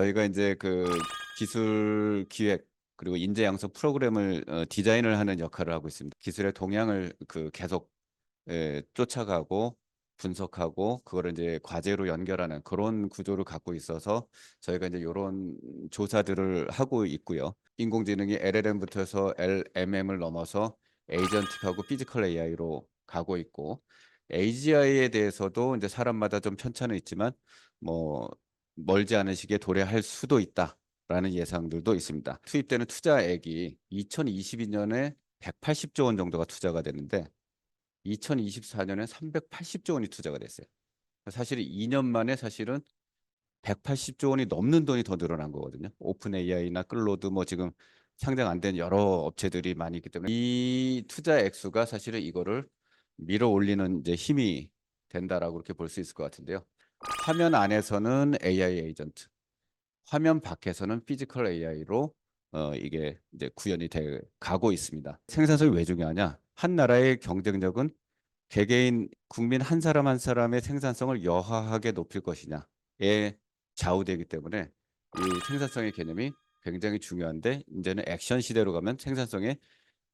저희가 이제 그 기술 기획 그리고 인재 양성 프로그램을 어, 디자인을 하는 역할을 하고 있습니다. 기술의 동향을 그 계속 예, 쫓아가고 분석하고 그거를 이제 과제로 연결하는 그런 구조를 갖고 있어서 저희가 이제 이런 조사들을 하고 있고요. 인공지능이 LLM부터 해서 LMM을 넘어서 에이전틱하고 피지컬 AI로 가고 있고 AGI에 대해서도 이제 사람마다 좀 편차는 있지만 뭐 멀지 않은 시기에 도래할 수도 있다라는 예상들도 있습니다. 투입되는 투자액이 2022년에 180조 원 정도가 투자가 됐는데 2024년에 380조 원이 투자가 됐어요. 사실 2년 만에 사실은 180조 원이 넘는 돈이 더 늘어난 거거든요. 오픈 AI나 클로드 뭐 지금 상장 안 된 여러 업체들이 많이 있기 때문에 이 투자 액수가 사실은 이거를 밀어 올리는 이제 힘이 된다라고 그렇게 볼 수 있을 것 같은데요. 화면 안에서는 AI 에이전트, 화면 밖에서는 피지컬 AI로 어 이게 이제 구현이 돼 가고 있습니다. 생산성이 왜 중요하냐? 한 나라의 경쟁력은 개개인 국민 한 사람 한 사람의 생산성을 여하하게 높일 것이냐에 좌우되기 때문에 이 생산성의 개념이 굉장히 중요한데 이제는 액션 시대로 가면 생산성에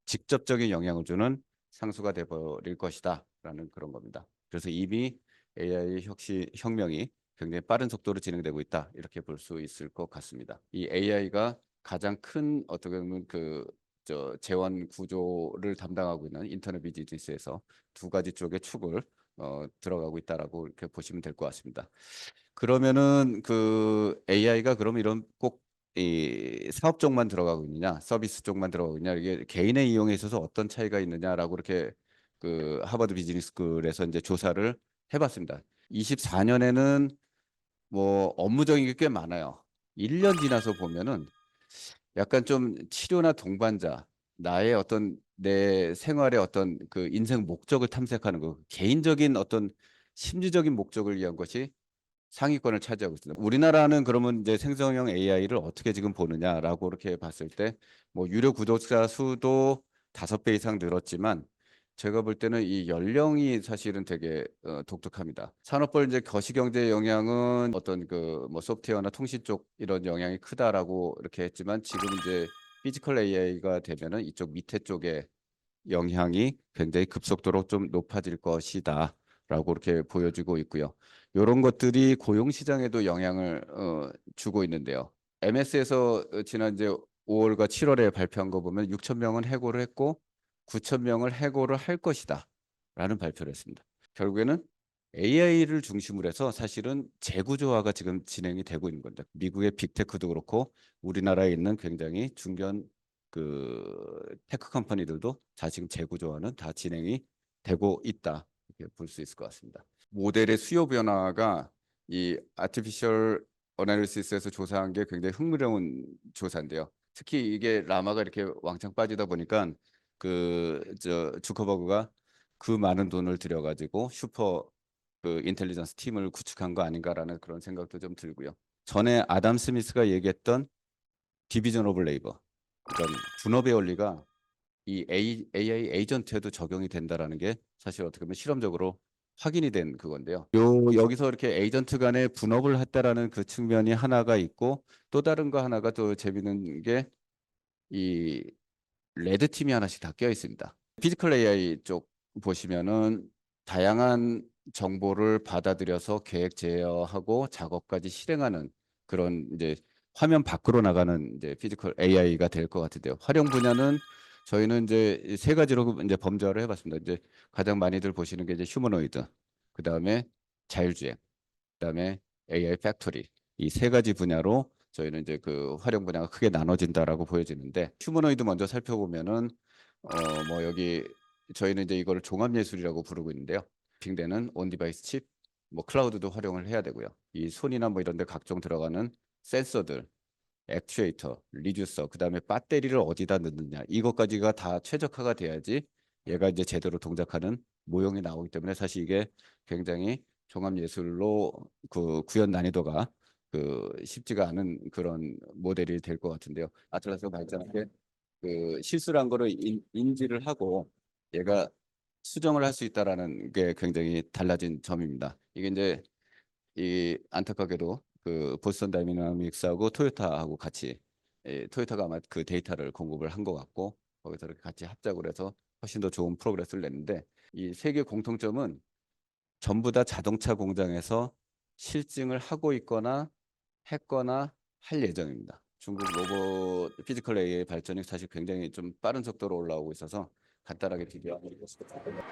직접적인 영향을 주는 상수가 돼 버릴 것이다라는 그런 겁니다. 그래서 이미 AI 혁시 혁명이 굉장히 빠른 속도로 진행되고 있다 이렇게 볼 수 있을 것 같습니다. 이 AI가 가장 큰 어떻게 보면 그 저 재원 구조를 담당하고 있는 인터넷 비즈니스에서 두 가지 쪽의 축을 어, 들어가고 있다라고 이렇게 보시면 될 것 같습니다. 그러면은 그 AI가 그럼 이런 꼭 이 사업 쪽만 들어가고 있느냐, 서비스 쪽만 들어가고 있느냐, 이게 개인의 이용에 있어서 어떤 차이가 있느냐라고 이렇게 그 하버드 비즈니스 스쿨에서 이제 조사를 해봤습니다. 24년에는 뭐 업무적인 게 꽤 많아요. 1년 지나서 보면은 약간 좀 치료나 동반자, 나의 어떤 내 생활의 어떤 그 인생 목적을 탐색하는 거, 개인적인 어떤 심리적인 목적을 위한 것이 상위권을 차지하고 있습니다. 우리나라는 그러면 이제 생성형 AI를 어떻게 지금 보느냐라고 이렇게 봤을 때 뭐 유료 구독자 수도 다섯 배 이상 늘었지만 제가 볼 때는 이 연령이 사실은 되게 어, 독특합니다. 산업별 이제 거시경제 영향은 어떤 그 뭐 소프트웨어나 통신 쪽 이런 영향이 크다라고 이렇게 했지만 지금 이제 피지컬 AI가 되면은 이쪽 밑에 쪽에 영향이 굉장히 급속도로 좀 높아질 것이다라고 이렇게 보여지고 있고요. 이런 것들이 고용 시장에도 영향을 어, 주고 있는데요. MS에서 지난 이제 5월과 7월에 발표한 거 보면 6천 명은 해고를 했고 9천 명을 해고를 할 것이다 라는 발표를 했습니다. 결국에는 AI를 중심으로 해서 사실은 재구조화가 지금 진행이 되고 있는 겁니다. 미국의 빅테크도 그렇고 우리나라에 있는 굉장히 중견 그 테크 컴퍼니들도 다 지금 재구조화는 다 진행이 되고 있다 이렇게 볼 수 있을 것 같습니다. 모델의 수요 변화가 이 아티피셜 어나리시스에서 조사한 게 굉장히 흥미로운 조사인데요. 특히 이게 라마가 이렇게 왕창 빠지다 보니까 그 저 주커버그가 그 많은 돈을 들여가지고 슈퍼 그 인텔리전스 팀을 구축한 거 아닌가라는 그런 생각도 좀 들고요. 전에 아담 스미스가 얘기했던 디비전 오브 레이버, 그러니까 분업의 원리가 이 AI, AI 에이전트에도 적용이 된다라는 게 사실 어떻게 보면 실험적으로 확인이 된 그건데요. 요 여기서 이렇게 에이전트 간의 분업을 했다라는 그 측면이 하나가 있고 또 다른 거 하나가 또 재밌는 게 이 레드 팀이 하나씩 다 껴 있습니다. 피지컬 AI 쪽 보시면은 다양한 정보를 받아들여서 계획 제어하고 작업까지 실행하는 그런 이제 화면 밖으로 나가는 이제 피지컬 AI가 될 것 같은데요. 활용 분야는 저희는 이제 이세 가지로 이제 범죄화를 해봤습니다. 이제 가장 많이들 보시는 게 이제 휴머노이드, 그 다음에 자율주행, 그 다음에 AI 팩토리 이 세 가지 분야로 저희는 이제 그 활용 분야가 크게 나눠진다라고 보여지는데 휴머노이드 먼저 살펴보면은 어 뭐 여기 저희는 이제 이거를 종합 예술이라고 부르고 있는데요. 빙대는 온 디바이스 칩, 뭐 클라우드도 활용을 해야 되고요. 이 손이나 뭐 이런 데 각종 들어가는 센서들, 액추에이터, 리듀서, 그다음에 배터리를 어디다 넣느냐 이것까지가 다 최적화가 돼야지 얘가 이제 제대로 동작하는 모형이 나오기 때문에 사실 이게 굉장히 종합 예술로 그 구현 난이도가 그 쉽지가 않은 그런 모델이 될 것 같은데요. 아틀라스가 발전한 게그 실수란 거를 인, 인지를 하고 얘가 수정을 할 수 있다라는 게 굉장히 달라진 점입니다. 이게 이제 이 안타깝게도 그 보스턴 다이내믹스하고 토요타하고 같이 예, 토요타가 아마 그 데이터를 공급을 한 것 같고 거기서 이렇게 같이 합작을 해서 훨씬 더 좋은 프로그레스를 냈는데 이 세 개 공통점은 전부 다 자동차 공장에서 실증을 하고 있거나 했거나 할 예정입니다. 중국 로봇 피지컬 AI 발전이 사실 굉장히 좀 빠른 속도로 올라오고 있어서 간단하게. 그 이런 사과를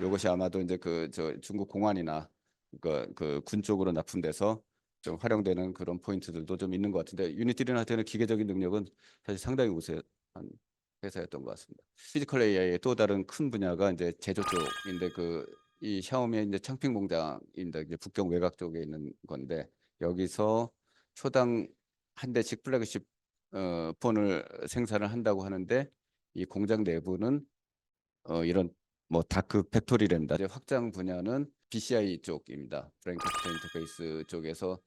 요것이 아마도 이제 그 저 중국 공안이나 그, 그군 쪽으로 납품돼서 좀 활용되는 그런 포인트들도 좀 있는 것 같은데 유니티리한테는 기계적인 능력은 사실 상당히 우세 한 회사였던 것 같습니다. 피지컬 AI의 또 다른 큰 분야가 이제 제조 쪽인데 그 이 샤오미의 이제 창핑 공장인데 이제 북경 외곽 쪽에 있는 건데 여기서 초당 한 대씩 플래그십 어, 폰을 생산을 한다고 하는데 이 공장 내부는 어, 이런 뭐 다크 팩토리랍니다. 이제 확장 분야는 BCI 쪽입니다. 브랭캐스터 인터페이스 쪽에서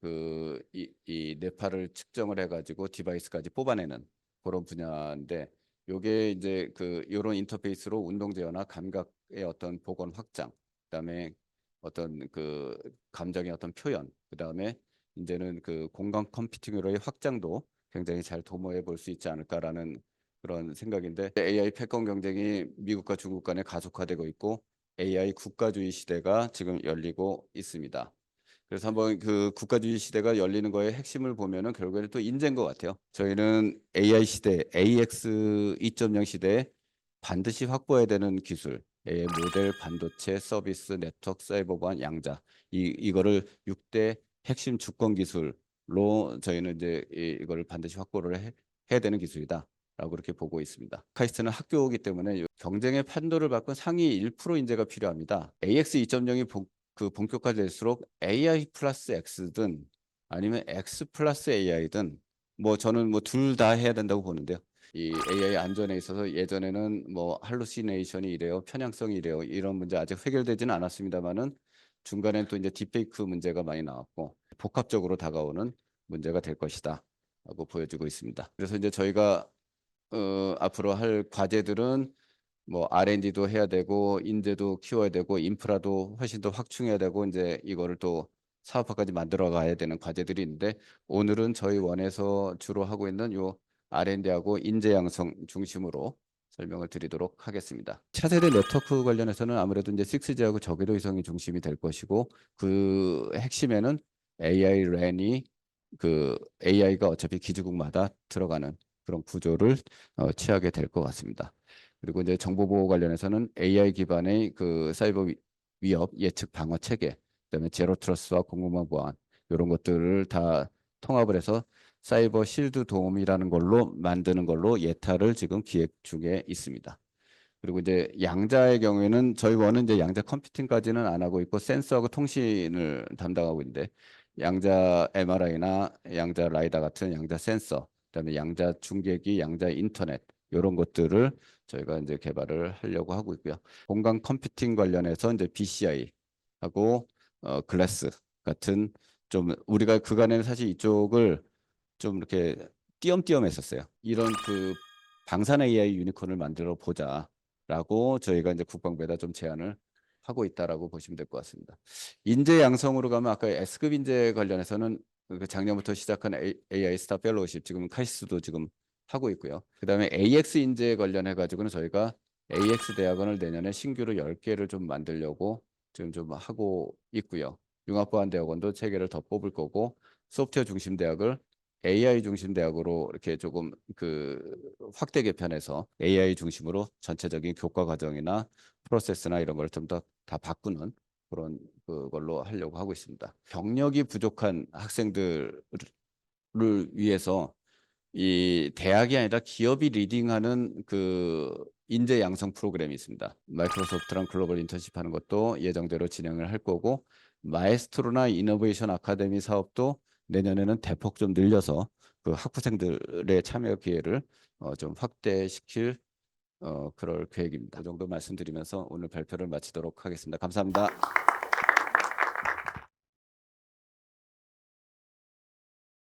그이 이 뇌파를 측정을 해가지고 디바이스까지 뽑아내는 그런 분야인데 요게 이제 그 요런 인터페이스로 운동 제어나 감각의 어떤 복원 확장, 그다음에 어떤 그 감정의 어떤 표현, 그다음에 이제는 그 공간 컴퓨팅으로의 확장도 굉장히 잘 도모해 볼 수 있지 않을까라는 그런 생각인데 AI 패권 경쟁이 미국과 중국 간에 가속화되고 있고 AI 국가주의 시대가 지금 열리고 있습니다. 그래서 한번 그 국가주의 시대가 열리는 거의 핵심을 보면은 결국에는 또 인재인 것 같아요. 저희는 AI 시대, AX 2.0 시대에 반드시 확보해야 되는 기술, AI 모델, 반도체, 서비스, 네트워크, 사이버 보안, 양자 이 이거를 6대 핵심 주권 기술로 저희는 이제 이- 이거를 반드시 확보를 해, 해야 되는 기술이다. 라고 그렇게 보고 있습니다. 카이스트는 학교이기 때문에 경쟁의 판도를 바꾼 상위 1% 인재가 필요합니다. AX 2.0이 본, 그 본격화될수록 AI 플러스 X든 아니면 X 플러스 AI든 뭐 저는 뭐 둘 다 해야 된다고 보는데요. 이 AI 안전에 있어서 예전에는 뭐 할루시네이션이 이래요, 편향성이 이래요 이런 문제 아직 해결되지는 않았습니다만은 중간에 또 이제 딥페이크 문제가 많이 나왔고 복합적으로 다가오는 문제가 될 것이다. 라고 보여지고 있습니다. 그래서 이제 저희가 어, 앞으로 할 과제들은 뭐 R&D도 해야 되고 인재도 키워야 되고 인프라도 훨씬 더 확충해야 되고 이제 이거를 또 사업화까지 만들어 가야 되는 과제들이 있는데 오늘은 저희 원에서 주로 하고 있는 요 R&D하고 인재 양성 중심으로 설명을 드리도록 하겠습니다. 차세대 네트워크 관련해서는 아무래도 이제 6G하고 저궤도 위성이 중심이 될 것이고 그 핵심에는 AI 랜이 그 AI가 어차피 기지국마다 들어가는 그런 구조를 어, 취하게 될 것 같습니다. 그리고 이제 정보 보호 관련해서는 AI 기반의 그 사이버 위- 위협 예측 방어 체계, 그다음에 제로 트러스와 공공만 보안 이런 것들을 다 통합을 해서 사이버 실드 도움이라는 걸로 만드는 걸로 예타를 지금 기획 중에 있습니다. 그리고 이제 양자의 경우에는 저희 원은 이제 양자 컴퓨팅까지는 안 하고 있고 센서하고 통신을 담당하고 있는데 양자 MRI나 양자 라이다 같은 양자 센서, 그다음에 양자 중계기, 양자 인터넷 이런 것들을 저희가 이제 개발을 하려고 하고 있고요. 공간 컴퓨팅 관련해서 이제 BCI 하고 어, 글래스 같은 좀 우리가 그간에는 사실 이쪽을 좀 이렇게 띄엄띄엄 했었어요. 이런 그 방산 AI 유니콘을 만들어 보자라고 저희가 이제 국방부에다 좀 제안을 하고 있다라고 보시면 될 것 같습니다. 인재 양성으로 가면 아까 S급 인재 관련해서는 그 작년부터 시작한 AI 스타 펠로우십 지금 카이스도 지금 하고 있고요. 그 다음에 AX 인재 관련해 가지고는 저희가 AX 대학원을 내년에 신규로 10개를 좀 만들려고 지금 좀 하고 있고요. 융합보안 대학원도 3개를 더 뽑을 거고 소프트웨어 중심 대학을 AI 중심 대학으로 이렇게 조금 그 확대 개편해서 AI 중심으로 전체적인 교과 과정이나 프로세스나 이런 걸 좀 더 다 바꾸는 그런 그걸로 하려고 하고 있습니다. 경력이 부족한 학생들을 위해서 이 대학이 아니라 기업이 리딩하는 그 인재 양성 프로그램이 있습니다. 마이크로소프트랑 글로벌 인턴십 하는 것도 예정대로 진행을 할 거고 마에스트로나 이노베이션 아카데미 사업도 내년에는 대폭 좀 늘려서 그 학부생들의 참여 기회를 어, 좀 확대시킬 어, 그럴 계획입니다. 그 정도 말씀드리면서 오늘 발표를 마치도록 하겠습니다. 감사합니다.